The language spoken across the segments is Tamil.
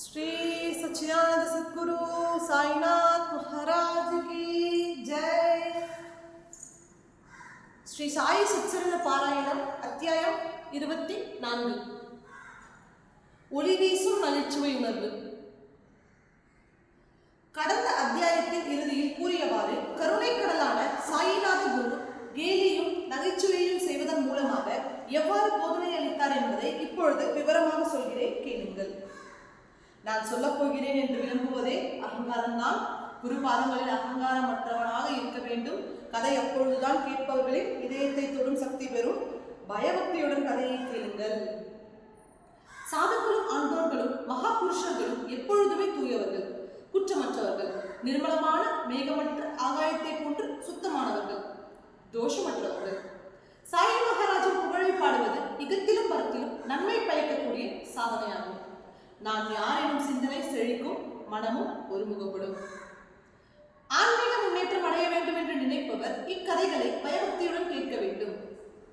ஸ்ரீ சச்சிதானந்த சத்குரு சாய்நாத் மகாராஜ் கி ஜெய். ஸ்ரீ சாய் சச்சரித பாராயணம் அத்தியாயம் இருபத்தி நான்கு. ஒளி வீசும் நகைச்சுவை உணர்வு. நான் சொல்லப் போகிறேன் என்று விரும்புவதே அகங்காரம்தான் குரு பாதங்களில் அகங்காரமற்றவனாக இருக்க வேண்டும். கதை அப்பொழுதுதான் கேட்பவர்களின் இதயத்தை தொடும் சக்தி பெறும். பயபக்தியுடன் கதையை கேளுங்கள். சாதுக்களும் ஆண்டோர்களும் மகா புருஷர்களும் எப்பொழுதுமே தூயவர்கள் குற்றமற்றவர்கள் நிர்மலமான மேகமற்ற ஆகாயத்தை போன்று சுத்தமானவர்கள் தோஷமற்றவர்கள். சாயி மகாராஜன் புகழை பாடுவது இகத்திலும் மரத்திலும் நன்மை பயக்கக்கூடிய சாதனையாகும். நான் யார் எனும் சிந்தனை செழிக்கும் மனமும் ஒருமுகப்படும். ஆன்மீக முன்னேற்றம் அடைய வேண்டும் என்று நினைப்பவர் இக்கதைகளை பயபக்தியுடன் கேட்க வேண்டும்.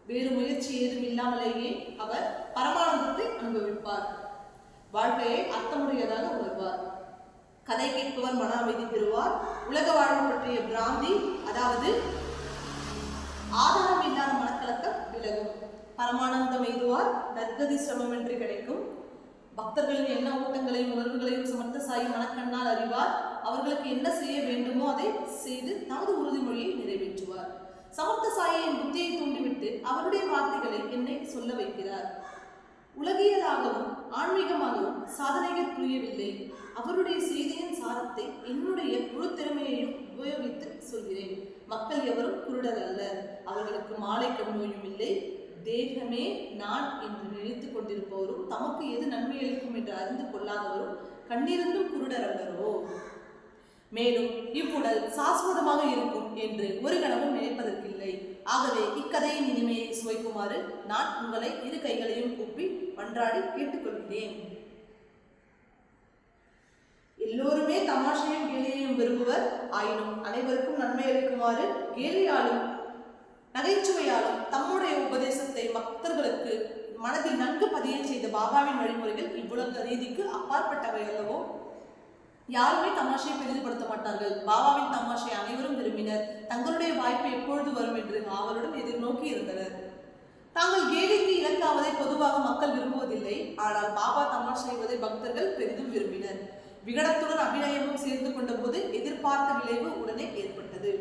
வேறு முயற்சி ஏதும் இல்லாமலேயே அவர் பரமானந்தத்தை அனுபவிப்பார். வாழ்க்கையை அர்த்தமுடையதாக உணர்வார். கதை கேட்பவர் மன அமைதி பெறுவார். உலக வாழ்வு பற்றிய பிராந்தி அதாவது ஆதாரம் இல்லாத மனக்கலக்கம் விலகும். பரமானந்தம் எய்துவார் நற்கதி சிரமமின்றி கிடைக்கும். பக்தர்களின் எண்ண ஓட்டங்களையும் உணர்வுகளையும் சுமந்த சாய் மனக்கண்ணால் அறிவார். அவர்களுக்கு என்ன செய்ய வேண்டுமோ அதை செய்து தமது உறுதிமொழியை நிறைவேற்றுவார். சமர்த்த சாயியின் புத்தியை தூண்டிவிட்டு அவருடைய வார்த்தைகளை என்னை சொல்ல வைக்கிறார். உலகியலாகவும் ஆன்மீகமாகவும் சாதனைகள் புரியவில்லை. அவருடைய செய்தியின் சாரத்தை என்னுடைய முழு திறமையையும் உபயோகித்து சொல்கிறேன். மக்கள் எவரும் குருடர் அல்ல. அவர்களுக்கு மாலை கண்ணோயும் இல்லை. தேகமே நான் என்று நினைத்து கொண்டிருப்பவரும் தமக்கு எது நன்மை அளிக்கும் என்று அறிந்து கொள்ளாதவரும் கண்ணிருந்தும் குருடரவரோ மேலும் இவ்வுடல் சாஸ்வதமாக இருக்கும் என்று ஒரு கணமும் நினைப்பதற்கில்லை. ஆகவே இக்கதையின் இனிமையை சுவைக்குமாறு நான் உங்களை இரு கைகளையும் கூப்பி மன்றாடி கேட்டுக்கொள்கிறேன். எல்லோருமே தமாஷையும் கேலியையும் விரும்புவர். ஆயினும் அனைவருக்கும் நன்மை அளிக்குமாறு கேலியாலும் நகைச்சுவையாலும் தம்முடைய உபதேசத்தை பக்தர்களுக்கு மனதில் நன்கு பதிய செய்த பாபாவின் வழிமுறைகள் இவ்வுலக ரீதிக்கு அப்பாற்பட்டவை அல்லவோ? யாருமே தமாஷை பெரிதுபடுத்த மாட்டார்கள். பாபாவின் தமாஷை அனைவரும் விரும்பினர். தங்களுடைய வாய்ப்பு எப்பொழுது வரும் என்று ஆவலுடன் எதிர்நோக்கி இருந்தனர். தாங்கள் கேலிக்கு இலக்காவதை பொதுவாக மக்கள் விரும்புவதில்லை. ஆனால் பாபா தமாஷ் செய்வதை பக்தர்கள் பெரிதும் விரும்பினர். விகடத்துடன் அபிநயமும் சேர்ந்து கொண்டபோது எதிர்பார்த்த விளைவு உடனே ஏற்பட்டது.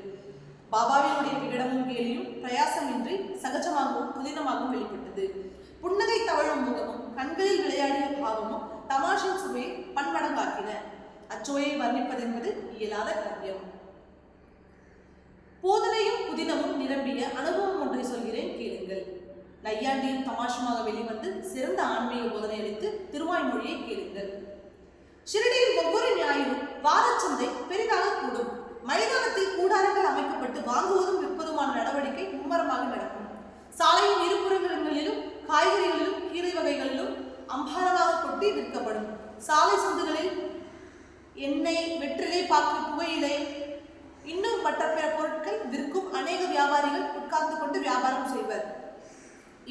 பாபாவினுடைய விகடமும் கேலியும் பிரயாசமின்றி சகஜமாகவும் புதினமாகவும் வெளிப்பட்டது. புன்னகை தவழும் முகமும் கண்களில் விளையாடிய பாவமும் தமாஷின் சுவையை பன்மடங்காக்கின. அச்சுவையை வர்ணிப்பதென்பது இயலாத காரியம் போதனையும் புதினமும் நிரம்பிய அனுபவம் ஒன்றை சொல்கிறேன் கேளுங்கள். நையாண்டியும் தமாஷுமாக வெளிவந்து சிறந்த ஆன்மீக போதனை அளித்து திருவாய்மொழியை கேளுங்கள். ஷிரடியில் ஒவ்வொரு ஞாயிறும் வாரச்சந்தை பெரிதாக கூடும். மைதானத்தில் கூடாரங்கள் அமைக்கப்பட்டு வாங்குவதும் விற்பதுமான நடவடிக்கை மும்மரமாக நடக்கும். சாலையின் இருபுறங்களிலும் காய்கறிகளிலும் கீரை வகைகளிலும் அம்பாரமாக கொட்டி விற்கப்படும். சாலை சந்துகளில் எண்ணெய் வெற்றிலை பாக்கு புகையிலை இன்னும் மற்ற பிற பொருட்கள் விற்கும் அநேக வியாபாரிகள் உட்கார்ந்து கொண்டு வியாபாரம் செய்வர்.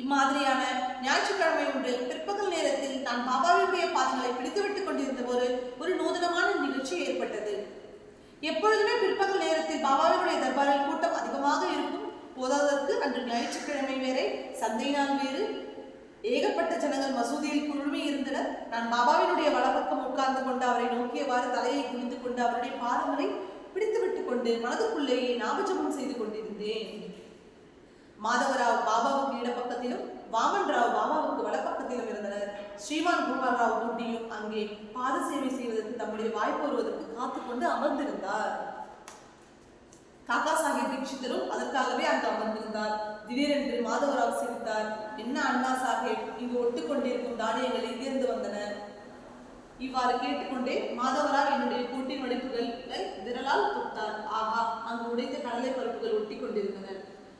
இம்மாதிரியான ஞாயிற்றுக்கிழமை ஒன்று பிற்பகல் நேரத்தில் நான் பாபாவினுடைய பாதங்களை பிடித்துவிட்டுக் கொண்டிருந்த போது ஒரு நூதனமான நிகழ்ச்சி ஏற்பட்டது. எப்பொழுதுமே பிற்பகல் நேரத்தில் பாபாவினுடைய தர்பாரில் கூட்டம் அதிகமாக இருக்கும். போதாதற்கு அன்று ஞாயிற்றுக்கிழமை வேறே சந்தை நாள் வேறு. ஏகப்பட்ட ஜனங்கள் மசூதியில் குழுமி இருந்தனர். நான் பாபாவினுடைய வலப்பக்கம் உட்கார்ந்து கொண்டு அவரை நோக்கியவாறு தலையை குவிந்து கொண்டு அவருடைய பாதங்களை பிடித்துவிட்டுக் கொண்டு மனதுக்குள்ளேயே ஞாபகமும் செய்து கொண்டிருந்தேன். மாதவராவ் பாபாவுக்கு இடப்பக்கத்திலும் வாமன் ராவ் பாபாவுக்கு வலப்பக்கத்திலும் இருந்தனர். ஸ்ரீமான் கோபால் ராவ் ஊட்டியும் அங்கே பாத சேவை செய்வதற்கு தம்முடைய வாய்ப்பு வருவதற்கு காத்துக்கொண்டு அமர்ந்திருந்தார். காக்கா சாஹிப் தீட்சித்தரும் அதற்காகவே அங்கு அமர்ந்திருந்தார். திடீரென்று மாதவராவ் சிரித்தார். என்ன அண்ணா சாஹேப் இங்கு ஒட்டுக்கொண்டிருக்கும் தானியங்களை தானியங்கள் எங்கிருந்து வந்தன இவ்வாறு கேட்டுக்கொண்டே மாதவராவ் என்னுடைய கூட்டின் உடைப்புகளை விரலால் தொட்டார். ஆஹா அங்கு உடைத்த கடலை பருப்புகள் ஒட்டி கொண்டிருந்தன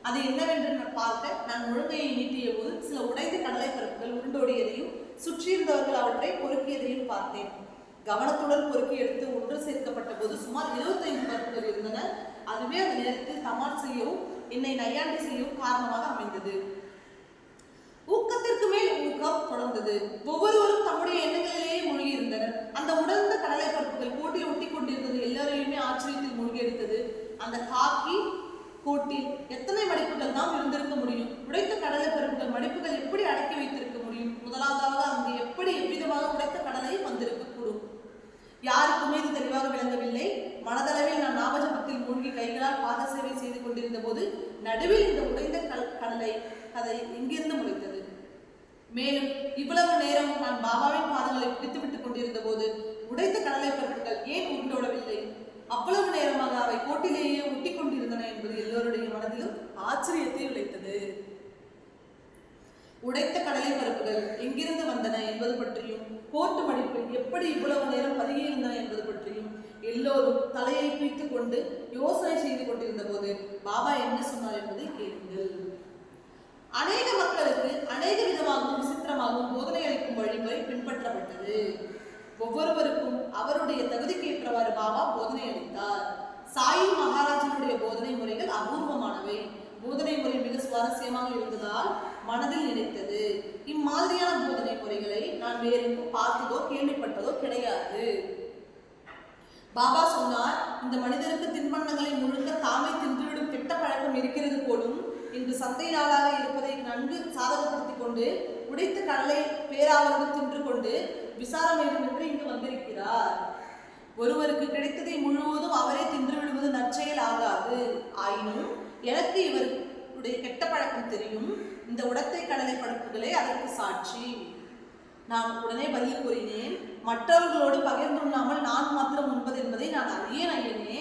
அது என்னவென்று நான் பார்க்க நான் முழுமையை நீட்டிய போது சில உடைந்த கடலை பருப்புகள் உருண்டோடியதையும் சுற்றியிருந்தவர்கள் அவற்றை பொறுக்கியதையும் பார்த்தேன். கவனத்துடன் பொறுக்கி எடுத்து ஒன்று சேர்க்கப்பட்ட போது சுமார் இருபத்தைந்து பருப்புகள் இருந்தன. அதுவே அந்த நேரத்தில் தமால் செய்யவும் என்னை நையாண்டி செய்யவும் காரணமாக அமைந்தது. ஊக்கத்திற்கு மேல் ஊக்கம் தொடர்ந்தது. ஒவ்வொருவரும் தம்முடைய எண்ணங்களிலேயே மூழ்கி இருந்தனர் அந்த உடர்ந்த கடலை பருப்புகள் போட்டி ஒட்டி கொண்டிருந்தது எல்லாரையுமே ஆச்சரியத்தில் மூழ்கி எடுத்தது அந்த காக்கி கோட்டில் எத்தனை மடிப்புகள் தான் இருந்திருக்க முடியும்? உடைத்த கடலை பருப்புகள் மடிப்புகள் எப்படி அடக்கி வைத்திருக்க முடியும்? முதலாவதாக அங்கு எப்படி எவ்விதமாக உடைத்த கடலை வந்திருக்கக்கூடும்? யாருக்குமே இது தெளிவாக விளங்கவில்லை. மனதளவில் நான் நாமஜபத்தில் மூழ்கி கைகளால் பாத சேவை செய்து கொண்டிருந்த போது நடுவில் இந்த உடைந்த கல் கடலை அதை எங்கிருந்து முளைத்தது? மேலும் இவ்வளவு நேரம் நான் பாபாவின் பாதங்களை பிடித்து விட்டுக் கொண்டிருந்த போது உடைத்த கடலை பருப்புகள் ஏன் உருண்டோடவில்லை? அவ்வளவு நேரமாக அவை கோட்டிலேயே ஒட்டி கொண்டிருந்தன என்பது எல்லோருடைய மனதிலும் ஆச்சரியத்தை விளைத்தது உடைத்த கடலை பருப்புகள் எங்கிருந்து வந்தன என்பது பற்றியும் கோட்டு மடிப்பு எப்படி இவ்வளவு நேரம் பதுகி இருந்தன என்பது பற்றியும் எல்லோரும் தலையை பிய்த்துக் கொண்டு யோசனை செய்து கொண்டிருந்த போது பாபா என்ன சொன்னார் என்பதை கேளுங்கள். அநேக மக்களுக்கு அநேக விதமாகவும் விசித்திரமாகவும் போதனை அளிக்கும் வழிமுறை பின்பற்றப்பட்டது. ஒவ்வொருவருக்கும் அவருடைய தகுதிக்கு ஏற்றவாறு பாபா போதனை அளித்தார். சாயி மகாராஜனுடைய போதனை முறைகள் அபூர்வமானவை. போதனை முறை மிக சுவாரஸ்யமாக இருந்ததால் மனதில் நினைத்தது. இம்மாதிரியான போதனை முறைகளை நான் வேறெங்கும் பார்த்ததோ கேள்விப்பட்டதோ கிடையாது. பாபா சொன்னார் இந்த மனிதருக்கு தின்பண்டங்களை முழுக்க தாமே தின்றுவிடும் கெட்ட பழக்கம் இருக்கிறது போலும் இன்று சந்தை நாளாக இருப்பதை நன்கு சாதகப்படுத்திக் கொண்டு உடைத்த கடலை பேராவது தின்று கொண்டு விசாரம் வேண்டும் என்று இங்கு வந்திருக்கிறார். ஒருவருக்கு கிடைத்ததை முழுவதும் அவரே தின்று விடுவது நற்செயல் ஆகாது. ஆயினும் எனக்கு இவருடைய கெட்ட பழக்கம் தெரியும். இந்த உடத்தை கடலை படுப்புகளே அதற்கு சாட்சி. நான் உடனே பதில் கூறினேன் மற்றவர்களோடு பகிர்ந்துள்ளாமல் நான் மாத்திரம் உண்பது என்பதை நான் அறியேன் ஐயனே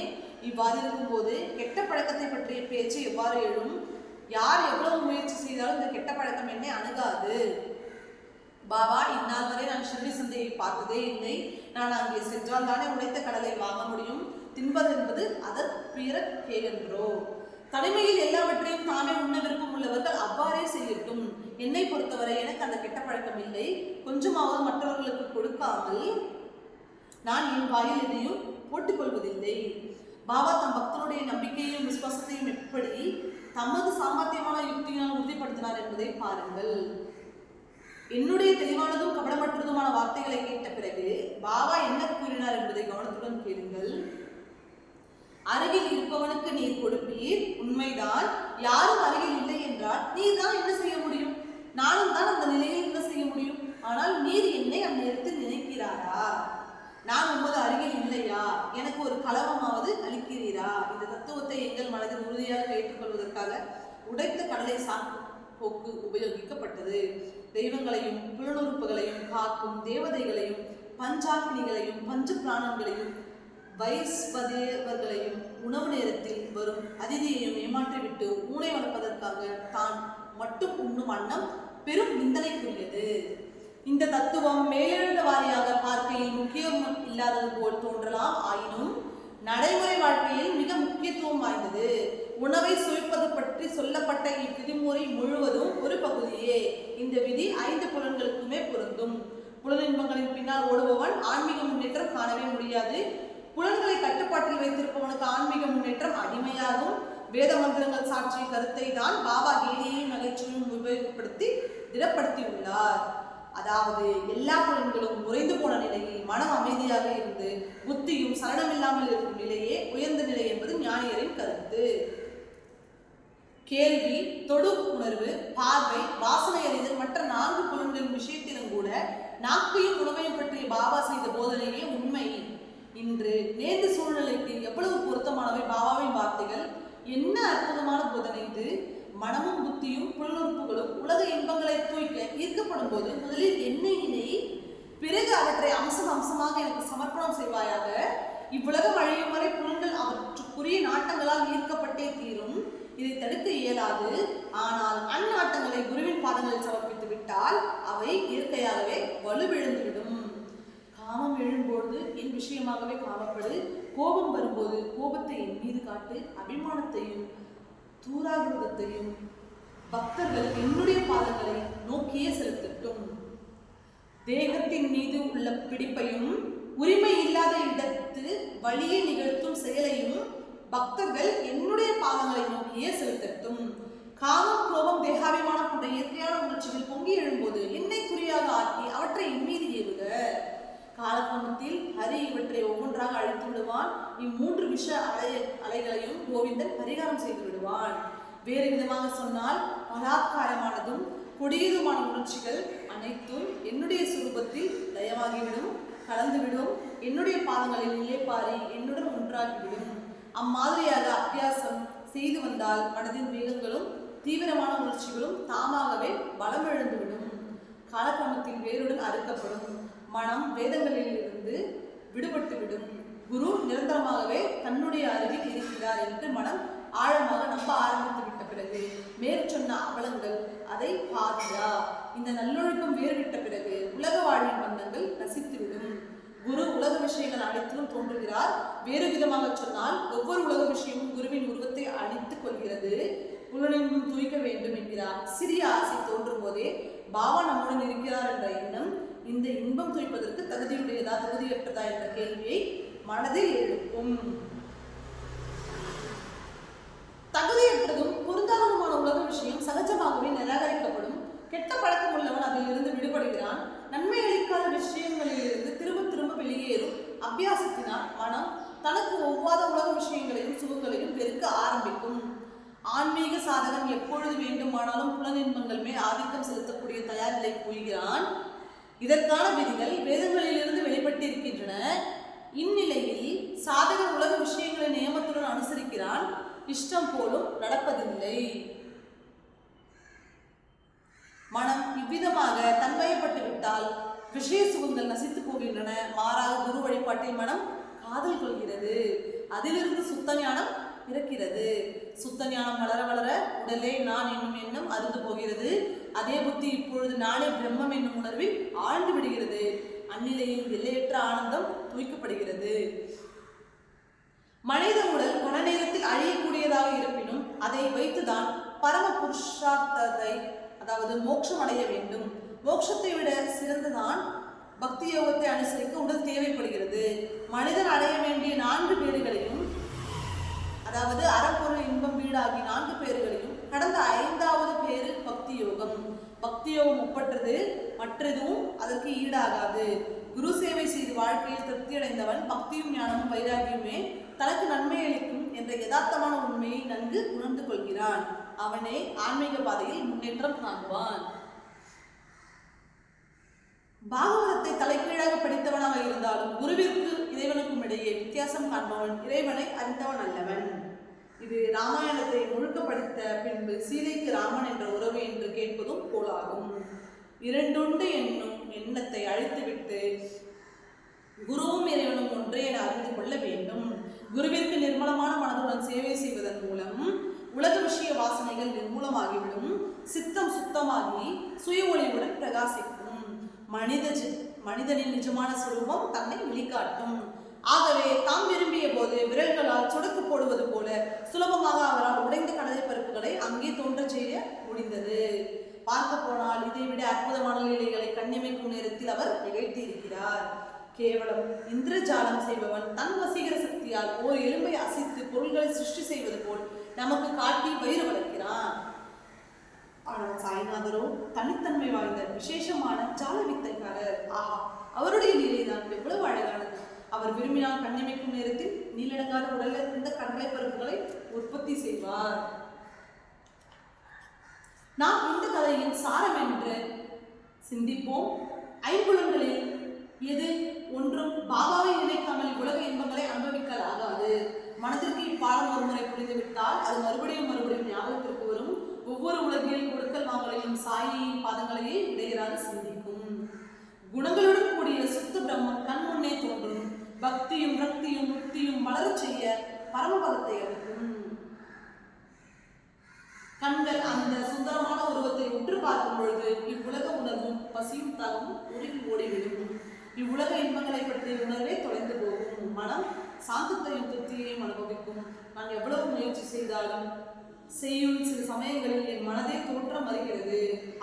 இவ்வாறு இருக்கும்போது கெட்ட பழக்கத்தை பற்றிய பேச்சு எவ்வாறு எழும்? யார் எவ்வளவு முயற்சி செய்தாலும் இந்த கெட்ட பழக்கம் என்னை அணுகாது. பாபா இந்நாள் வரை நான் ஷிர்டி சந்தையை பார்த்ததே இல்லை. நான் அங்கே சென்றால் தானே உடைத்த கடலை வாங்க முடியும். தின்பது என்பது அதற் பிற கேளென்றோ. தனிமையில் எல்லாவற்றையும் தாமே உண்ண விருப்பம் உள்ளவர்கள் அவ்வாறே செய்யட்டும். என்னை பொறுத்தவரை எனக்கு அந்த கெட்ட பழக்கம் இல்லை. கொஞ்சமாவது மற்றவர்களுக்கு கொடுக்காமல் நான் என் வாயில் எதையும் போட்டுக்கொள்வதில்லை பாபா தம் பக்தனுடைய நம்பிக்கையையும் விசுவாசத்தையும் எப்படி தமது சாமர்த்தியமான யுக்தியினால் உறுதிப்படுத்தினார் என்பதை பாருங்கள். என்னுடைய தெளிவானதும் கபடமற்றதுமான வார்த்தைகளை கேட்ட பிறகு பாபா என்ன கூறினார் என்பதை கவனத்துடன் கேளுங்கள். அருகில் இருப்பவனுக்கு நீர் கொடுப்பீர். உண்மைதான் யாரும் அருகில் இல்லை என்றால் நீர் தான் என்ன செய்ய முடியும்? நானும் தான் அந்த நிலையில் என்ன செய்ய முடியும்? ஆனால் நீர் என்னை அந்நேரத்தில் நினைக்கிறாரா? நான் உமது அருகில் இல்லையா? எனக்கு ஒரு கலவமாவது அளிக்கிறீரா? இந்த தத்துவத்தை எங்கள் மனதில் உறுதியாக ஏற்றுக்கொள்வதற்காக உடைத்த கடலை போக்கு உபயோகிக்கப்பட்டது. தெய்வங்களையும் புலனுறுப்புகளையும் காக்கும் தேவதைகளையும் பஞ்சாக்கினிகளையும் பஞ்ச பிராணங்களையும் வைஸ்வதேவர்களையும் உணவு நேரத்தில் வரும் அதிதியையும் ஏமாற்றிவிட்டு ஊனை வளர்ப்பதற்காக தான் மட்டும் உண்ணும் அன்னம் பெரும் நிந்தனைக்குரியது இந்த தத்துவம் மேலெழுந்த வாரியாக பார்க்கையில் முக்கியம் இல்லாதது போல் தோன்றலாம். ஆயினும் நடைமுறை வாழ்க்கையில் மிக முக்கியத்துவம் வாய்ந்தது. உணவை சுவைப்பது பற்றி சொல்லப்பட்ட இவ்விதிமுறை முழுவதும் ஒரு பகுதியே. இந்த விதி ஐந்து புலன்களுக்குமே பொருந்தும். புலனின்பங்களின் பின்னால் ஓடுபவன் ஆன்மீக முன்னேற்றம் காணவே முடியாது. புலன்களை கட்டுப்பாட்டில் வைத்திருப்பவனுக்கு ஆன்மீக முன்னேற்றம் அடிமையாகும். வேத மந்திரங்கள் சாட்சிய கருத்தை தான் பாபா கேலியையும் நகைச்சுவையும் உபயோகப்படுத்தி திடப்படுத்தியுள்ளார். அதாவது எல்லா புலன்களும் உறைந்து போன நிலையில் மனம் அமைதியாக இருந்து புத்தியும் சரணமில்லாமல் இருக்கும் நிலையே உயர்ந்த நிலை என்பது ஞானியரின் கருத்து. கேள்வி தொடு உணர்வு பார்வை வாசனை அறிதல் மற்ற நான்கு புலன்களின் விஷயத்திலும் கூட நாக்கையும் உணவையும் பற்றிய பாபா செய்த போதனையே உண்மை. இன்று நேர்ந்த சூழ்நிலைக்கு எவ்வளவு பொருத்தமானவை பாபாவின் வார்த்தைகள்? என்ன அற்புதமான போதனை இது? மனமும் புத்தியும் புலனுறுப்புகளும் உலக இன்பங்களை தூய்க்க ஈர்க்கப்படும் போது முதலில் எண்ணெயினை பிறகு அவற்றை அம்சம் அம்சமாக எனக்கு சமர்ப்பணம் செய்வாயாக. இவ்வுலகம் அழியும் வரை புலன்கள் அவற்றுக்குரிய நாட்டங்களால் ஈர்க்கப்பட்டே தீரும். இதை தடுக்க இயலாது. ஆனால் அந்நாட்டங்களை குருவின் பாதங்களில் சமர்ப்பித்து விட்டால் அவை இயற்கையாகவே வலுவிழந்துவிடும். காமம் எழும்பொழுது என் விஷயமாகவே காமப்படு கோபம் வரும்போது கோபத்தை என் மீது காட்டு. அபிமானத்தையும் தூராகிருதத்தையும் பக்தர்கள் என்னுடைய பாதங்களை நோக்கியே செலுத்தட்டும். தேகத்தின் மீது உள்ள பிடிப்பையும் உரிமை இல்லாத இடத்து வழியை நிகழ்த்தும் செயலையும் பக்தர்கள் என்னுடைய பாதங்களை நோக்கியே செலுத்தட்டும். காமம் கோபம் தேகாபிமானம் போன்ற இயற்கையான உணர்ச்சிகள் பொங்கி எழும்போது என்னை குறியாக ஆக்கி அவற்றை இம்மீது ஏறுக ஏவுக. காலக்கிரமத்தில் ஹரி இவற்றை ஒவ்வொன்றாக அழித்து விடுவான். இம்மூன்று விஷ அலை அலைகளையும் கோவிந்தன் பரிகாரம் செய்து விடுவான். வேறு விதமாக சொன்னால் பலாத்காரமானதும் கொடியதுமான உணர்ச்சிகள் அனைத்தும் என்னுடைய சுரூபத்தில் தயமாகிவிடும் கலந்துவிடும். என்னுடைய பாதங்களில் நிலைப்பாரி என்னுடன் ஒன்றாகிவிடும். அம்மாதிரியாக அத்தியாசம் செய்து வந்தால் மனதின் வேகங்களும் தீவிரமான உணர்ச்சிகளும் தாமாகவே பலம் எழுந்துவிடும். காலக்கிரமத்தில் வேருடன் அறுக்கப்படும் மனம் வேதங்களிலிருந்து விடுபட்டுவிடும். குரு நிரந்தரமாகவே தன்னுடைய அருகில் இருக்கிறார் என்று மனம் ஆழமாக நம்ப ஆரம்பித்து விட்ட பிறகு மேற்சொன்ன அவலங்கள் அதை பாதியா இந்த நல்லொழுக்கம் வேறுவிட்ட பிறகு உலக வாழ்வின் பந்தங்கள் ரசித்துவிடும் குரு உலக விஷயங்கள் அனைத்திலும் தோன்றுகிறார். வேறு விதமாக சொன்னால் ஒவ்வொரு உலக விஷயமும் குருவின் உருவத்தை அழித்துக் கொள்கிறது. புலனெங்கும் தூய்க்க வேண்டும் என்கிறார். சிறிய ஆசை தோன்றும் போதே பாவா நம்முடன் இருக்கிறார் என்ற எண்ணம் இந்த இன்பம் துய்ப்பதற்கு தகுதியுடையதா தகுதியற்றதா என்ற கேள்வியை மனதில் எழுப்பும். தனக்கு ஒவ்வாத உலக விஷயங்களையும் சுகங்களையும் பெருக்க ஆரம்பிக்கும். ஆன்மீக சாதகன் எப்பொழுது வேண்டுமானாலும் புலனின்பங்கள் மேல் ஆதிக்கம் செலுத்தக்கூடிய தயார் நிலை இதற்கான விதிகள் வேதங்களிலிருந்து வெளிப்பட்டிருக்கின்றன. இந்நிலையில் சாதகன் உலக விஷயங்களை நியமத்துடன் அனுசரிக்கிறான். இஷ்டம் போலும் நடப்பதில்லை. மனம் இவ்விதமாக தன்மையப்பட்டு விட்டால் விஷய சுகங்கள் நசித்து போகின்றன. மாறாக குரு வழிபாட்டில் மனம் காதல் கொள்கிறது. அதிலிருந்து சுத்த ஞானம் பிறக்கிறது. சுத்த ஞானம் வளர வளர உடலே நான் என்னும் எண்ணம் அருந்து போகிறது. அதே புத்தி இப்பொழுது நானே பிரம்மம் என்னும் உணர்வில் ஆழ்ந்து விடுகிறது. அந்நிலையில் எல்லையற்ற ஆனந்தம் துய்க்கப்படுகிறது. மனித உடல் கன நேரத்தில் அழியக்கூடியதாக இருப்பினும் அதை வைத்துதான் பரம புருஷார்த்தத்தை அதாவது மோட்சம் அடைய வேண்டும். மோட்சத்தை விட சிறந்துதான் பக்தி யோகத்தை அனுசரிக்க உடல் தேவைப்படுகிறது. மனிதன் அடைய வேண்டிய நான்கு பேறுகளையும் அதாவது அறப்பொருள் இன்பம் வீடாகி நான்கு பேர்களையும் கடந்த ஐந்தாவது பேரு பக்தி யோகம் பக்தி யோகம் ஒப்பற்றது மற்றதும் அதற்கு ஈடாகாது. குரு சேவை செய்து வாழ்க்கையில் திருப்தி அடைந்தவன் பக்தியும் ஞானமும் வைராகியுமே தனக்கு நன்மை அளிக்கும் என்ற யதார்த்தமான உண்மையை நன்கு உணர்ந்து கொள்கிறான். அவனே ஆன்மீக பாதையில் முன்னேற்றம் காண்பான். பாகவதத்தை தலைக்கீழாக படித்தவனாக இருந்தாலும் குருவிற்கு இறைவனுக்கும் இடையே வித்தியாசம் காண்பவன் இறைவனை அறிந்தவன் அல்லவன். இது ராமாயணத்தை முழுக்க படித்த பின்பு சீதைக்கு ராமன் என்ற உறவு என்று கேட்பதும் போலாகும். இரண்டுண்டு என்னும் எண்ணத்தை அழித்துவிட்டு குருவும் இறைவனும் ஒன்றே என அறிந்து கொள்ள வேண்டும். குருவிற்கு நிர்மலமான மனதுடன் சேவை செய்வதன் மூலம் உலக விஷய வாசனைகள் நிர்மூலமாகிவிடும். சித்தம் சுத்தமாகி சுய ஒளிவுடன் பிரகாசிக்கும். மனித மனிதனின் நிஜமான சுரூபம் தன்னை வெளிக்காட்டும். ஆகவே தாம் விரும்பிய போது விரல்களால் சுடக்கு போடுவது போல சுலபமாக அவரால் உடைந்த கடலை பருப்புகளை அங்கே தோன்றச் செய்ய முடிந்தது. பார்க்க போனால் இதைவிட அற்புதமான நிலைகளை கண்ணிமைக்கும் நேரத்தில் அவர் நிகழ்த்தியிருக்கிறார். கேவலம் இந்திரஜாலம் செய்பவன் தன் வசீகர சக்தியால் ஓர் எலும்பை அசைத்து பொருள்களை சிருஷ்டி செய்வது போல் நமக்கு காட்டி வயிறு வளர்க்கிறான். ஆனால் சாய்நாதரோ தனித்தன்மை வாய்ந்த விஷய அவருடைய லீலைதான் எவ்வளவு அழகானது. அவர் விரும்பினால் கண்ணிமைக்கும் நேரத்தில் நீலடங்காத உடலில் இருந்த கடலை பருப்புகளை உற்பத்தி செய்வார். நாம் இந்த கதையின் சாரம் என்று சிந்திப்போம். ஐம்புலன்களில் எது ஒன்றும் பாபாவை நினைக்காமல் உலக இன்பங்களை அனுபவிக்கல் ஆகாது. மனதிற்கு இப்பாடம் ஒருமுறை புரிந்துவிட்டால் அது மறுபடியும் மறுபடியும் ஞாபகத்திற்கு வரும். ஒவ்வொரு உலகில் கொடுக்கல் வாங்கலையும் சாயையும் பாதங்களையே இடையிறாது சிந்தி குணங்களுடன் கூடிய சுத்த பிரம்மம் கண் முன்னே தோன்றும். பக்தியும் ரக்தியும் முக்தியும் வளரச் செய்ய பரமபதத்தை அளிக்கும். கண்கள் அந்த சுந்தரமான உருவத்தை உற்று பார்க்கும் பொழுது இவ்வுலக உணர்வும் பசியும் தாகவும் உருகி ஓடிவிடும். இவ்வுலக இன்பங்களை பற்றிய உணர்வே தொலைந்து போகும். மனம் சாந்தத்தையும் திருப்தியையும் அனுபவிக்கும். நான் எவ்வளவு முயற்சி செய்தாலும் செய்யும் சில சமயங்களில் என் மனதே தோற்றம் வருகிறது.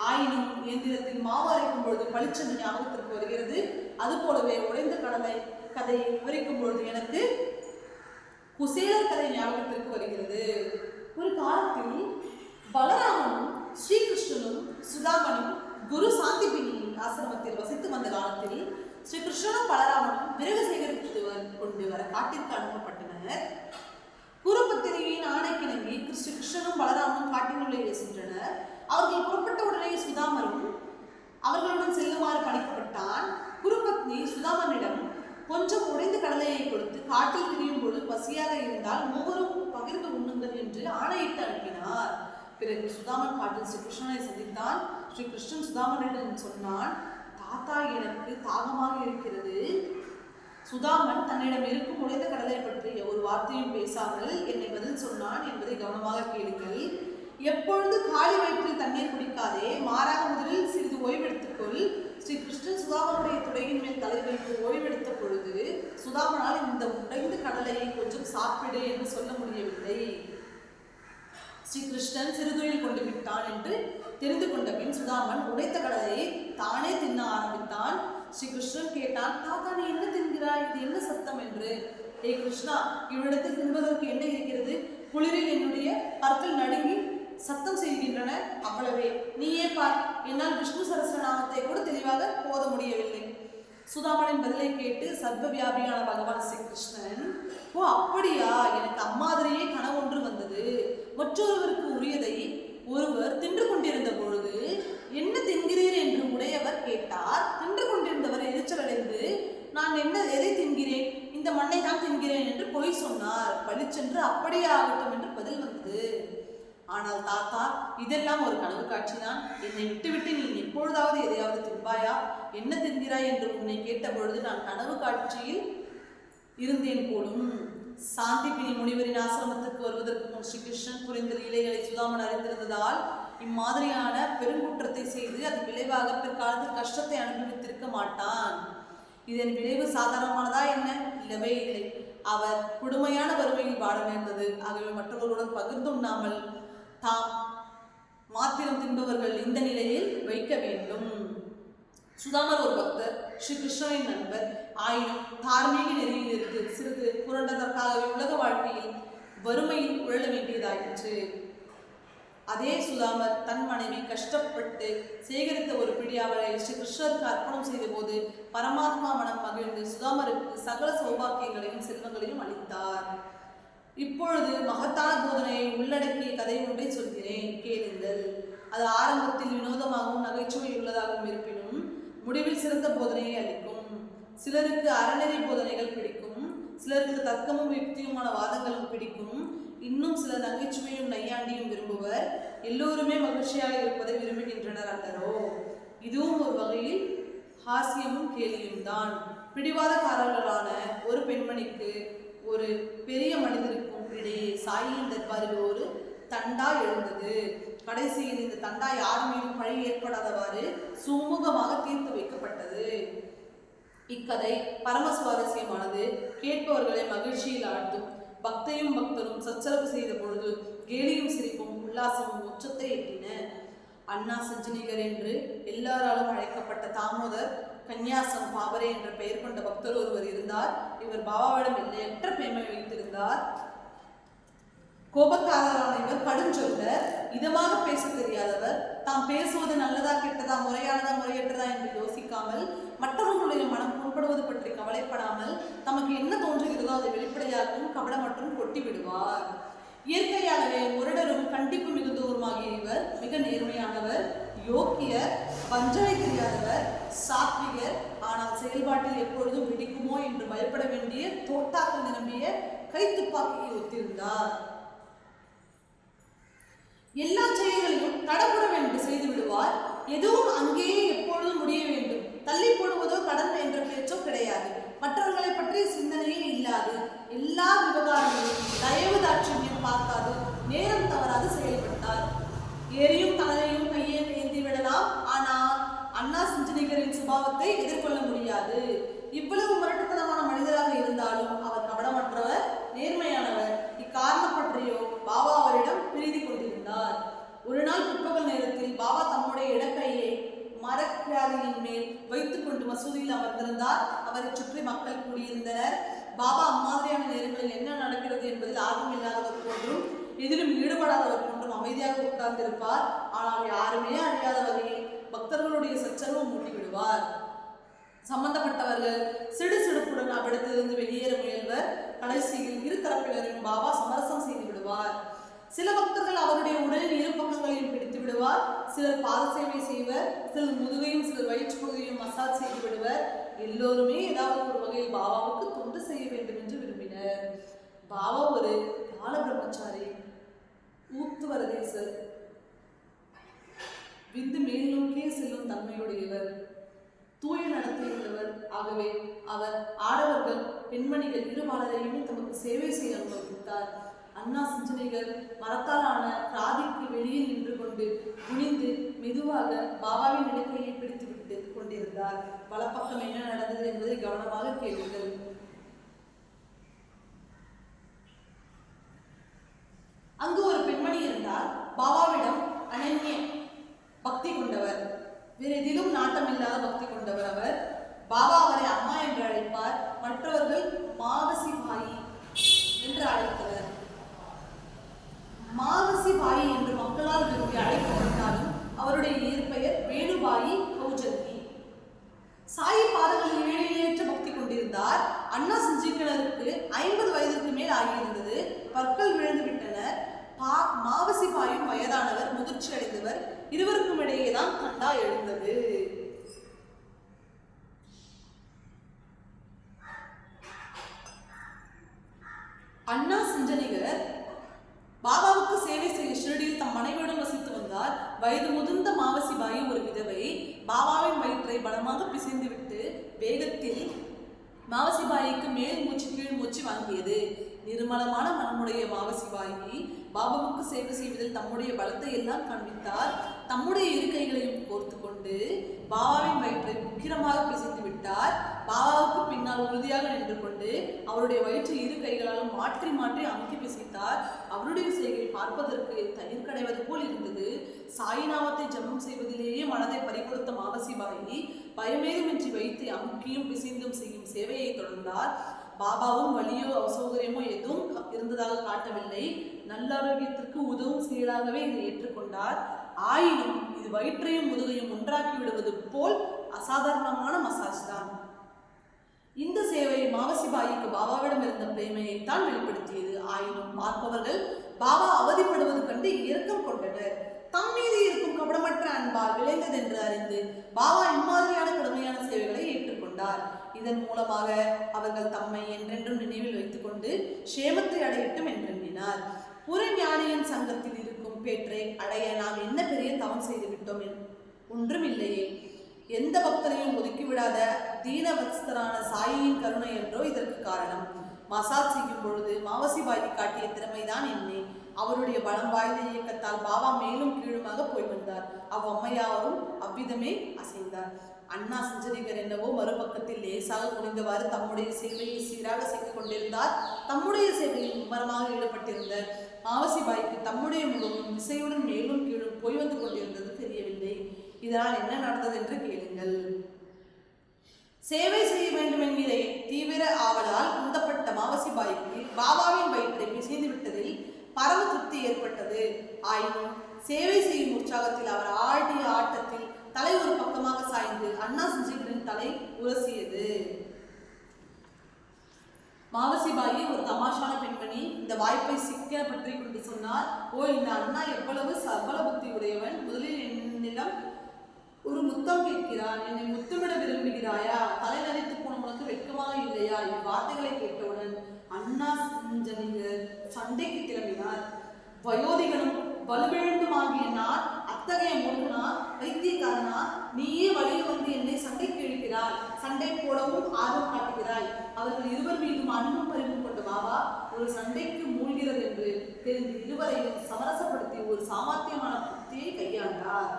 ஆயினும் இயந்திரத்தில் மாவு அரைக்கும் பொழுது பளிச்சென்று ஞாபகத்திற்கு வருகிறது. அதுபோலவே உடைந்த கடலை கதையை விவரிக்கும் பொழுது எனக்கு குசேலர் கதை ஞாபகத்திற்கு வருகிறது. ஒரு காலத்தில் பலராமனும் ஸ்ரீகிருஷ்ணனும் சுதாமனும் குரு சாந்திபினி ஆசிரமத்தில் வசித்து வந்த காலத்தில் ஸ்ரீகிருஷ்ணனும் பலராமனும் விறகு சேகரித்து கொண்டு வர காட்டிற்கு அனுப்பப்பட்டனர். குருபத்திரியின் ஆணைக்கிணங்கி கிறிஸ்து கிருஷ்ணனும் பலராமும் காட்டினுள்ளே சென்றனர். அவர்கள் புறப்பட்ட உடனே சுதாமரும் அவர்களுடன் செல்லுமாறு பணிக்கப்பட்டான். குருபத்னி சுதாமனிடம் கொஞ்சம் உடைந்த கடலையை கொடுத்து காட்டில் திரியும் பொழுது பசியாக இருந்தால் மூவரும் பகிர்ந்து உண்ணுங்கள் என்று ஆணையிட்டு அனுப்பினார். பிறகு சுதாமன் காட்டில் ஸ்ரீ கிருஷ்ணனை சந்தித்தான். ஸ்ரீ கிருஷ்ணன் சுதாமனிடம் சொன்னான் தாத்தா எனக்கு தாகமாக இருக்கிறது. சுதாமன் தன்னிடம் இருக்கும் உடைந்த கடலை பற்றி ஒரு வார்த்தையும் பேசாமல் என்னை பதில் சொன்னான் என்பதை கவனமாக கேளுங்கள். எப்பொழுது காலி வயிற்றில் தண்ணீர் குடிக்காதே மாறாக முதலில் சிறிது ஓய்வெடுத்துக்கொள். ஸ்ரீ கிருஷ்ணன் சுதாமனுடைய துடையின் மேல் தலை வைத்து ஓய்வெடுத்த பொழுது சுதாமனால் இந்த உடைந்த கடலையை கொஞ்சம் சாப்பிடு என்று சொல்ல முடியவில்லை. ஸ்ரீ கிருஷ்ணன் சிறுதுயில் கொண்டு விட்டான் என்று தெரிந்து கொண்ட பின் சுதாமன் உடைத்த கடலையை தானே தின்ன ஆரம்பித்தான். ஸ்ரீ கிருஷ்ணன் கேட்டான் தாத்தா நீ என்ன தின்கிறாய்? இது என்ன சத்தம் என்று? ஏ கிருஷ்ணா இவனிடத்தில் தின்பதற்கு என்ன இருக்கிறது? குளிரில் என்னுடைய பற்கள் நடுங்கி சத்தம் செய்கின்றன. அவ்வளவே. நீயே பார் என்னால் விஷ்ணு சரஸ்வநாமத்தை கூட தெளிவாக போத முடியவில்லை. சுதாமனின் பதிலை கேட்டு சர்வ வியாபியான பகவான் ஸ்ரீ கிருஷ்ணன் ஓ அப்படியா? எனக்கு அம்மாதிரியே கனவு ஒன்று வந்தது. மற்றொருவருக்கு உரியதை ஒருவர் தின்று கொண்டிருந்த பொழுது என்ன தின்கிறீர் என்று உடையவர் கேட்டார் தின்று கொண்டிருந்தவர் எரிச்சலடைந்து நான் என்ன எதை தின்கிறேன் இந்த மண்ணை தான் தின்கிறேன் என்று பொய் சொன்னார். பளிச்சென்று அப்படியே ஆகட்டும் என்று பதில் வந்தது. ஆனால் தாத்தா இதெல்லாம் ஒரு கனவு காட்சிதான். என்னை விட்டுவிட்டு நீ எப்பொழுதாவது எதையாவது தின்பாயா? என்ன தின்கிறாய்? என்று உன்னை கேட்டபொழுது நான் கனவு காட்சியில் இருந்தேன் போலும். சாந்திபினி முனிவரின் ஆசிரமத்துக்கு வருவதற்கு முன் ஸ்ரீ கிருஷ்ணன் புரிந்த இலைகளை சுதாமன் அறிந்திருந்ததால் இம்மாதிரியான பெருங்குற்றத்தை செய்து அதன் விளைவாக பிற்காலத்தில் கஷ்டத்தை அனுபவித்திருக்க மாட்டான். இதன் விளைவு சாதாரணமானதா என்ன? இல்லவே இல்லை. அவர் கொடுமையான வறுமையில் வாட நேர்ந்தது. ஆகவே மற்றவர்களுடன் பகிர்ந்துண்ணாமல் தாம் மாத்திரம் தின்பவர்கள் இந்த நிலையில் வைக்க வேண்டும். சுதாமர் ஒரு பக்தர் ஸ்ரீ கிருஷ்ணனின் நண்பர். ஆயினும் தார்மீக நெறியில் இருந்து சிறிது புரண்டதற்காகவே உலக வாழ்க்கையில் வறுமையில் உழல வேண்டிய அதே சுதாமர் தன் மனைவி கஷ்டப்பட்டு சேகரித்த ஒரு பிடி அவளை ஸ்ரீ கிருஷ்ணருக்கு அர்ப்பணம் செய்த போது பரமாத்மா மனம் மகிழ்ந்து சுதாமருக்கு சகல சௌபாக்கியங்களையும் செல்வங்களையும் அளித்தார். இப்பொழுது மகத்தான போதனையை உள்ளடக்கிய கதை ஒன்றை சொல்கிறேன். கேளுங்கள். அது ஆரம்பத்தில் வினோதமாகவும் நகைச்சுவை உள்ளதாகவும் இருப்பினும் முடிவில் சிறந்த போதனையை அளிக்கும். சிலருக்கு அறநெறி போதனைகள் பிடிக்கும். சிலருக்கு தர்க்கமும் யுக்தியுமான வாதங்களும் பிடிக்கும். இன்னும் சில நகைச்சுவையும் நையாண்டியும் விரும்புவர். எல்லோருமே மகிழ்ச்சியாக இருப்பதை விரும்புகின்றனர் அல்லரோ இதுவும் ஒரு வகையில் ஹாஸ்யமும் கேலியும் தான். பிடிவாதக்காரர்களான ஒரு பெண்மணிக்கு ஒரு பெரிய மனிதருக்கும் இடையே சாயின் தற்பாரில் ஒரு தண்டா எழுந்தது. கடைசியில் இந்த தண்டா யார் மீதும் பழி ஏற்படாதவாறு சுமூகமாக தீர்த்து வைக்கப்பட்டது. இக்கதை பரம சுவாரஸ்யமானது. கேட்பவர்களை மகிழ்ச்சியில் ஆட்டும் பக்தையும் பக்தரும் சச்சரவு செய்த பொழுது கேலியும் சிரிப்பும் உல்லாசமும் உச்சத்தை எட்டின. அண்ணா சஞ்சனிகர் என்று எல்லாராலும் அழைக்கப்பட்ட தாமோதர் கன்னியாசம் பாபரே என்ற பெயர் கொண்ட பக்தர் ஒருவர் இருந்தார். இவர் பாபாவிடம் எல்லையற்ற பெருமை வைத்திருந்தார். கோபக்காரரான இவர் கடுஞ்சொல்லர் இதமாக பேச தெரியாதவர் தாம் பேசுவது நல்லதா கெட்டதா முறையானதா முறையற்றதா என்று யோசிக்காமல் மற்றவர்களுடைய மனம் புண்படுவது பற்றி கவலைப்படாமல் தமக்கு என்ன தோன்றுகிறதோ அதை வெளிப்படையாகவும் கபடமற்றும் கொட்டி விடுவார் இயற்கையாகவே முரடரும் கண்டிப்பு மிகுந்தவருமாகிய இவர் மிக நேர்மையானவர் யோக்கியர் வஞ்சனை தெரியாதவர் சாத்விகர். ஆனால் செயல்பாட்டில் எப்பொழுதும் வெடிக்குமோ என்று பயப்பட வேண்டிய தோட்டாக்கள் நிரம்பிய கைத்துப்பாக்கியை ஒத்திருந்தார். எல்லா செயல்களையும் தடபுடவென்று செய்து விடுவார் எதுவும் அங்கேயே எப்பொழுதும் முடிய வேண்டும் தள்ளி போடுவதோ கடன் என்ற பேச்சோ கிடையாது. மற்றவர்களை பற்றிய சிந்தனையும் இல்லாது எல்லா விவகாரங்களும் தயவு தாட்சியம் பார்க்காது. நேரம் தவறாது செயல்பட்டார் ஏரியும் தலையையும் கையே ஏந்தி விடலாம். ஆனால் அண்ணா சிஞ்சனிகரின் சுபாவத்தை எதிர்கொள்ள முடியாது. இவ்வளவு முரட்டுத்தனமான மனிதராக இருந்தாலும் அவர் கபடமற்றவர் நேர்மையானவர். இக்காரணம் பற்றியோ பாபா அவரிடம் பிரீதி கொண்டிருந்தார். ஒரு நாள் பிற்பகல் நேரத்தில் பாபா தம்முடைய இடக்கையை மரக்கிராதியின் மேல் வைத்துக்கொண்டு மசூதியில் அமர்ந்திருந்தார். அவரை சுற்றி மக்கள் கூடியிருந்தனர். பாபா அம்மாதிரியான நேரங்களில் என்ன நடக்கிறது என்பதில் ஆர்வம் இல்லாதவர் போன்றும் எதிலும் ஈடுபடாதவர் போன்றும் அமைதியாக உட்கார்ந்திருப்பார். ஆனால் யாருமே அறியாத வகையில் பக்தர்களுடைய சச்சரவு மூட்டிவிடுவார். சம்பந்தப்பட்டவர்கள் சிடு சிடுப்புடன் அவ்விடத்திலிருந்து வெளியேற முயல்வர் கடைசியில் இரு தரப்பினரையும் பாபா சமரசம் செய்து விடுவார் சில பக்தர்கள் அவருடைய உடலின் இரு பக்கங்களையும் பிடித்து விடுவார் சிலர் பாத சேவை செய்வர் சிலர் முதுகையும் சிலர் வயிற்று பகுதியும் மசாஜ் செய்து விடுவர். எல்லோருமே ஏதாவது ஒரு வகையில் பாபாவுக்கு தொண்டு செய்ய வேண்டும் என்று விரும்பினர். பாபா ஒரு பால பிரம்மச்சாரி ஊத்துவரதேசர் விந்து மேல் நோக்கியே செல்லும் தன்மையுடையவர் தூய நடத்தியுள்ளவர் ஆகவே அவர் ஆடவர்கள் பெண்மணிகள் இருபாலரையுமே தமக்கு சேவை செய்ய அனுமதித்தார். அண்ணா சிந்தனைகள் மரத்தாலான கிராதிக்கு வெளியே நின்று கொண்டு குனிந்து மெதுவாக பாபாவின் இடக்கையை பிடித்து விட்டு கொண்டிருந்தார். வலப்பக்கம் என்ன நடந்தது என்பதை கவனமாக கேளுங்கள். அங்கு ஒரு பெண்மணி இருந்தார் பாபாவிடம் அனன்ய பக்தி கொண்டவர் வேறு எதிலும் நாட்டமில்லாத பக்தி கொண்டவர் அவர். பாபா அவரை அம்மா என்று அழைப்பார். மற்ற மாவசி பாயி என்று அழைத்தனர் மாவசி பாயி என்று மக்களால் விரும்பி அழைக்கப்பட்டாலும் அவருடைய இயற்பெயர் வேணுபாயி கௌஜந்தி சாயி பாதங்களில் ஏழையேற்ற பக்தி கொண்டிருந்தார் அண்ணா சஞ்சீக்கனருக்கு ஐம்பது வயதுக்கு மேல் ஆகியிருந்தது. பற்கள் விழுந்து விட்டனர். பா மாவசி பாயும் வயதானவர் முதிர்ச்சி அடைந்தவர் இருவருக்கும் இடையே தான் கண்டா எழுந்தது. அண்ணா சிஞ்சனிகர் பாபாவுக்கு சேவை செய்ய ஷிரடியில் தம் மனைவியுடன் வசித்து வந்தார். வயது முதிர்ந்த மாவசிபாயி ஒரு விதவை பாபாவின் வயிற்றை பலமாக பிசைந்துவிட்டு வேகத்தில் மாவசிபாயிக்கு மேல் மூச்சு கீழ் மூச்சு வாங்கியது நிர்மலமான மனமுடைய மாவசிபாயி பாபாவுக்கு சேவை செய்வதில் தம்முடைய பலத்தை எல்லாம் காண்பித்தார். தம்முடைய இருக்கைகளையும் கோர்த்து கொண்டு பாபாவின் வயிற்றை உக்கிரமாக பிசைந்து விட்டார். பாபாவுக்கு பின்னால் உறுதியாக நின்று கொண்டு அவருடைய வயிற்றை இரு கைகளாலும் மாற்றி மாற்றி அமுக்கி பிசைத்தார். அவருடைய செய்கை பார்ப்பதற்கு தயிர் கடைவது போல் இருந்தது. சாயிநாமத்தை ஜெபம் செய்வதிலேயே மனதை பறிகொடுத்த மாவசிபாயி பயமேதுமின்றி வைத்து அமுக்கியும் பிசைந்தும் செய்யும் சேவையை தொடர்ந்தார். பாபாவும் வலியோ அசௌகரியமோ எதுவும் இருந்ததாக காட்டவில்லை. நல்லாரோக்கியத்திற்கு உதவும் செயலாகவே இதை ஏற்றுக்கொண்டார். ஆயினும் இது வயிற்றையும் முதுகையும் ஒன்றாக்கி விடுவது போல் அசாதாரணமான மசாஜ் தான். இந்த சேவை மாவசிபாயிக்கு பாபாவிடம் இருந்த பிரேமையைத்தான் வெளிப்படுத்தியது. ஆயினும் பார்ப்பவர்கள் பாபா அவதிப்படுவது கண்டு இரக்கம் கொண்டனர். தம் மீது இருக்கும் கபடமற்ற அன்பால் விளைந்ததென்று அறிந்து பாபா இம்மாதிரியான கடுமையான சேவைகளை ஏற்றுக்கொண்டார். இதன் மூலமாக அவர்கள் தம்மை என்றென்றும் நினைவில் வைத்துக்கொண்டு க்ஷேமத்தை அடையட்டும் என்றனர் புறஞானியின் சங்கத்தில் இருக்கும் பேற்றை அடைய நாம் என்ன பெரிய தவம் செய்து விட்டோம் என்- ஒன்றும் இல்லையே எந்த பக்தரையும் ஒதுக்கிவிடாத தீனவத்ஸ்தரான சாயியின் கருணை என்றோ இதற்கு காரணம். மசாஜ் செய்யும் பொழுது மாவசி மாவசிபாய்க்கு காட்டிய திறமைதான் என்னே. அவருடைய பலம் வாய்ந்த இயக்கத்தால் பாபா மேலும் கீழுமாக போய் வந்தார். அவ்வம்மையாரும் அவ்விதமே அசைந்தார். அண்ணா சஞ்சரிகர் என்னவோ மறுபக்கத்தில் லேசாக குனிந்தவாறு தம்முடைய சேவையை சீராக செய்து கொண்டிருந்தார். தம்முடைய சேவையில் மும்மரமாக ஈடுபட்டிருந்த மாவசிபாய்க்கு தம்முடைய முகமும் இசையுடன் மேலும் கீழும் போய் வந்து கொண்டிருந்தது தெரியவில்லை. இதனால் என்ன நடந்தது என்று கேளுங்கள். சேவை செய்ய வேண்டும் என்கிற தீவிர ஆவலால் உந்தப்பட்ட மாவசிபாய்க்கு பாபாவின் வயிற்றை பிசைந்து விட்டதில் பரம திருப்தி ஏற்பட்டது. ஆயினும் சேவை செய்யும் உற்சாகத்தில் அவர் ஆடிய ஆட்டத்தில் தலை ஒரு பக்கமாக சாய்ந்து அண்ணா சஞ்சீவரின் தலை உரசியது. மாவசிபாயி ஒரு தமாஷான பெண்மணி இந்த வாய்ப்பை சிக்க பற்றி கொண்டு சொன்னார். ஓ இந்த அண்ணா எவ்வளவு சபல புத்தி உடையவன் முதலில் என்னிடம் ஒரு முத்தம் கேட்கிறான் என்னை முத்தமிட விரும்புகிறாயா? தலை நனைத்து போன உனக்கு வெட்கமாக இல்லையா? இவ்வார்த்தைகளை கேட்டவுடன் அண்ணா சஞ்சனிகர் சண்டைக்கு கிளம்பினார் வயோதிகனும் வலுவிழந்துமாகிய நான் அத்தகைய முருகனா வைத்தியக்காரனா நீயே வழியில் வந்து என்னை சண்டைக்கு இழுக்கிறாய் சண்டை போடவும் ஆர்வம் காட்டுகிறாய். அவர்கள் இருவர் மீதும் அன்பும் பரிவும் கொண்ட பாபா ஒரு சண்டைக்கு மூழ்கிறது என்று தெரிந்து இருவரையும் சமரசப்படுத்தி ஒரு சாமர்த்தியமான புத்தியை கையாண்டார்.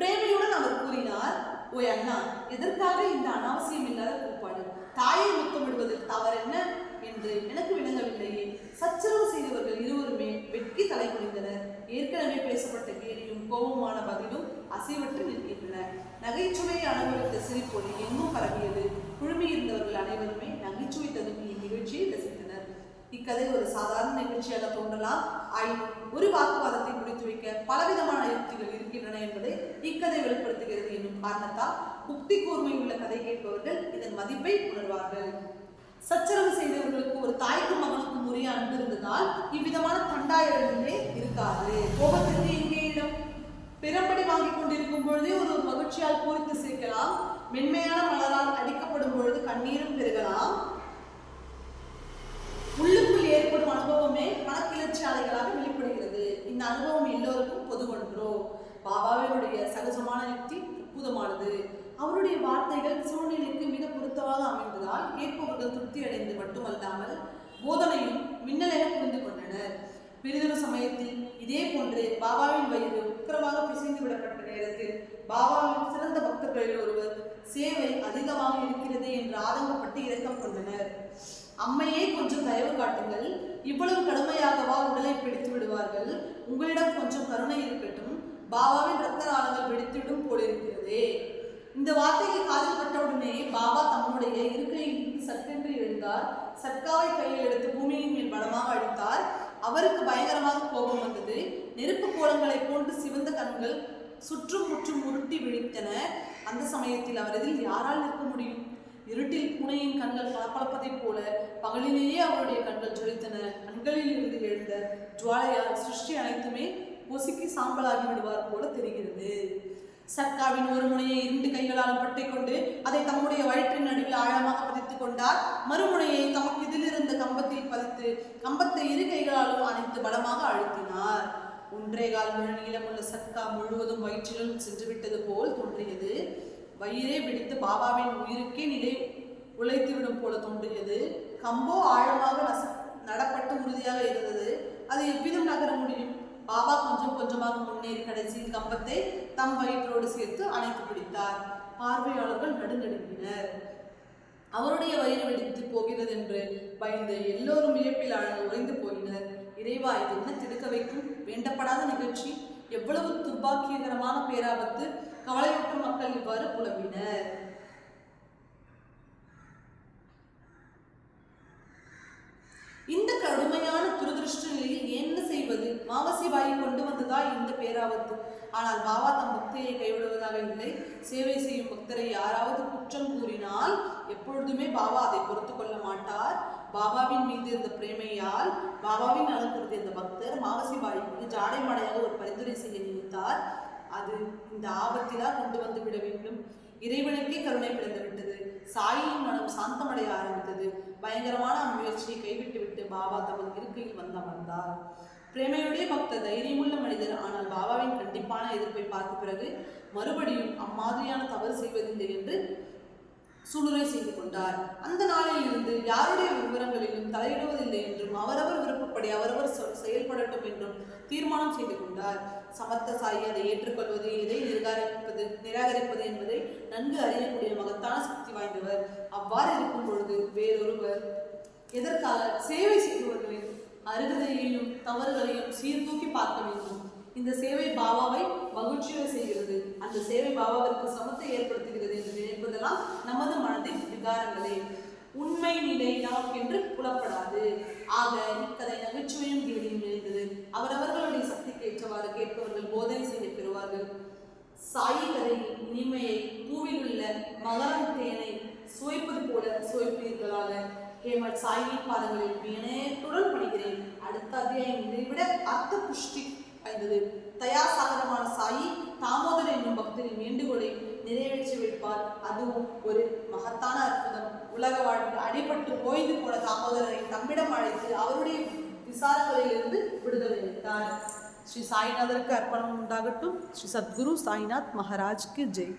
பிரேமையுடன் அவர் கூறினார் ஓய் அண்ணா எதற்காக இந்த அனாவசியம் இல்லாத கூப்பாடு? தாயை முத்தமிடுவதில் தவறென்ன? என்று எனக்கு விளங்கவில்லையே. சச்சரவு செய்தவர்கள் இருவருமே வெட்கி தலை குனிந்தனர். ஏற்கனவே பேசப்பட்ட கேலியும் கோபமான பதிலும் அசைவற்று நிற்கின்றன. நகைச்சுவையை அனுபவித்த சிரிப்பொலி எங்கும் பரவியது. குழுமியிருந்தவர்கள் அனைவருமே நகைச்சுவை ததும்பிய நிகழ்ச்சியை ரசித்தனர். இக்கதை ஒரு சாதாரண நிகழ்ச்சியாக தோன்றலாம். ஆயினும் ஒரு வாக்குவாதத்தை முடித்து வைக்க பலவிதமான யுக்திகள் இருக்கின்றன என்பதை இக்கதை வெளிப்படுத்துகிறது என்னும் காரணத்தால் புக்தி கூர்மை உள்ள கதை கேட்பவர்கள் இதன் மதிப்பை உணர்வார்கள். சச்சரவு செய்தவர்களுக்கு ஒரு தாய்க்கு மகனுக்கும் உரிய அன்பு இருந்ததால் இவ்விதமான தண்டாயிரங்களே இருக்காது. கோபத்திற்கு இங்கே இடம்? பிறப்படி வாங்கி கொண்டிருக்கும் பொழுதே ஒரு மகிழ்ச்சியால் பூரித்து சிரிக்கலாம். மென்மையான மலரால் அடிக்கப்படும் பொழுது கண்ணீரும் பெருகலாம். உள்ளுக்குள் ஏற்படும் அனுபவமே மனக்கிளர்ச்சி அலைகளாக வெளிப்படுகிறது. இந்த அனுபவம் எல்லோருக்கும் பொது ஒன்றோ பாபாவினுடைய சகஜமான யுக்தி அற்புதமானது. அவருடைய வார்த்தைகள் சூழ்நிலைக்கு மிக பொருத்தமாக அமைந்ததால் கேட்பவர்கள் திருப்தி அடைந்து மட்டுமல்லாமல் போதனையும் மின்னலென புரிந்து கொண்டனர். பெரிதொரு சமயத்தில் இதே போன்று பாபாவின் வயிறு உக்கரமாக பிசைந்து விடப்பட்ட நேரத்தில் பாபாவின் சிறந்த பக்தர்களில் ஒருவர் சேவை அதிகமாக இருக்கிறது என்று ஆதங்கப்பட்டு இரக்கம் கொண்டனர். அம்மையே கொஞ்சம் தயவு காட்டுங்கள். இவ்வளவு கடுமையாகவா உடலை பிடித்து விடுவார்கள்? உங்களிடம் கொஞ்சம் கருணை இருக்கட்டும். பாபாவின் ரத்த நாளங்கள் வெடித்துவிடும் போலிருக்கிறதே. இந்த வார்த்தையை காதில் பட்டவுடனே பாபா தம்முடைய இருக்கையில் சட்டென்று எழுந்தார். சர்க்காவை கையில் எடுத்து பூமியின் மேல் பலமாக அடித்தார். அவருக்கு பயங்கரமாக கோபம் வந்தது. நெருப்பு கோலங்களைப் போன்று சிவந்த கண்கள் சுற்றும் முற்றும் உருட்டி விழித்தன. அந்த சமயத்தில் அவர் யாரால் நிற்க முடியும்? இருட்டில் பூனையின் கண்கள் பளபளப்பதைப் போல பகலிலேயே அவருடைய கண்கள் ஜொலித்தன. கண்களில் இருந்து எழுந்த ஜுவாலையால் சிருஷ்டி அனைத்துமே பொசுக்கி சாம்பலாகி விடுவார் போல தெரிகிறது. சர்க்காவின் ஒரு முனையை இரண்டு கைகளால் பற்றி கொண்டு அதை தம்முடைய வயிற்றின் நடுவில் ஆழமாக பதித்துக் கொண்டார். மறுமுனையை தமக்கு இதிலிருந்த கம்பத்தில் பதித்து கம்பத்தை இரு கைகளாலும் அணைத்து பலமாக அழுத்தினார். ஒன்றே கால் முழு நீளமுள்ள சர்க்கா முழுவதும் வயிற்றிலும் சென்று விட்டது போல் தோன்றியது. வயிறே வெடித்து பாபாவின் உயிருக்கே நிலை உழைத்துவிடும் போல தோன்றியது. கம்போ ஆழமாக நடப்பட்டு உறுதியாக இருந்தது. அது எவ்விதம் நகர முடியும்? பாபா கொஞ்சம் கொஞ்சமாக முன்னேறி கடைசியில் கம்பத்தை தம் வயிற்றோடு சேர்த்து அணைத்து பிடித்தார். பார்வையாளர்கள் நடுநடுங்கினர். அவருடைய வயிறு வெடித்து போகிறது என்று பயந்து எல்லோரும் இழப்பில் ஆழ்ந்து உறைந்து போயினர். இறைவா இது என்ன திடுக்க வைக்கும்? வேண்டப்படாத நிகழ்ச்சி. எவ்வளவு துர்பாக்கியகரமான பேராபத்து. கவலையுற்ற மக்கள் இவ்வாறு புலம்பினர். இந்த கடுமையான துரதிருஷ்ட நிலையில் என்ன செய்வது? மாவசிபாயை கொண்டு வந்ததா இந்த பேராபத்து? ஆனால் பாபா தம் பக்தியை கைவிடுவதாக இல்லை. சேவை செய்யும் பக்தரை யாராவது குற்றம் கூறினால் எப்பொழுதுமே பாபா அதை பொறுத்து கொள்ள மாட்டார். பாபாவின் மீது இருந்த பிரேமையால் பாபாவின் நலன் கருதிய இந்த பக்தர் மாவசிபாய்க்கு ஜாடை மாடையாக ஒரு பரிந்துரை செய்ய நினைத்தார். அது இந்த ஆபத்தினால் கொண்டு வந்து விட வேண்டும். இறைவனுக்கே கருணை பிறந்து விட்டது. சாயின் மனம் சாந்தமடைய ஆரம்பித்தது. பயங்கரமான முயற்சியை கைவிட்டு விட்டு பாபா தமது இருக்கையில் வந்து அமர்ந்தார். பிரேமையுடைய பக்த தைரியமுள்ள மனிதர். ஆனால் பாபாவின் கண்டிப்பான எதிர்ப்பை பார்த்த பிறகு மறுபடியும் அம்மாதிரியான தவறு செய்வதில்லை என்று சூளுரை செய்து கொண்டார். அந்த நாளில் இருந்து யாருடைய விவரங்களிலும் தலையிடுவதில்லை என்றும் அவரவர் விருப்பப்படி அவரவர் செயல்படட்டும் என்றும் தீர்மானம் செய்து கொண்டார். சமத்த சாயி அதை ஏற்றுக்கொள்வது எதை நிராகரிப்பது நிராகரிப்பது என்பதை நன்கு அறியக்கூடிய மகத்தான சக்தி வாய்ந்தவர். அவ்வாறு இருக்கும் பொழுது வேறொருவர் எதற்காக சேவை செய்பவர்களின் அருகதையையும் தவறுகளையும் சீர்தூக்கி பார்க்க வேண்டும். இந்த சேவை பாபாவை மகிழ்ச்சியை செய்கிறது. அந்த சேவை பாபாவிற்கு சமத்தை ஏற்படுத்துகிறது என்று நினைப்பதெல்லாம் நமது மனதின் விகாரங்களே. உண்மை நிலை நமக்கென்று புலப்படாது. ஆக இக்கதை நகைச்சுவையும் கேலியும் நிறைந்தது. அவரவர்களுடைய ஏற்றவாறு கேட்பவர்கள் போதனை செய்து பெறுவார்கள். சாயி இனிமையை பூவில் உள்ள மகரம் தேனை சுவைப்பது போல சுவைப்பீர்களாக. ஹேமட் சாயின் பாதங்களில் வினயத்துடன் பணிகிறேன் அடுத்த அத்தியாயம் இதைவிட அர்த்த புஷ்டி தயார் தயாசாகரமான சாயி தாமோதரன் என்னும் பக்தரின் வேண்டுகோளை நிறைவேற்றி வைப்பார். அதுவும் ஒரு மகத்தான அற்புதம். உலக வாழ்க்கை அடிபட்டு ஓய்ந்து போன தாமோதரரை தம்மிடம் அழைத்து அவருடைய விசாரணையிலிருந்து விடுதலை அளித்தார். ஸ்ரீ சாய்நாதருக்கு அர்ப்பணம் உண்டாகட்டும். ஸ்ரீ சத்குரு சாய்நாத் மகாராஜ்க்கு ஜெய்.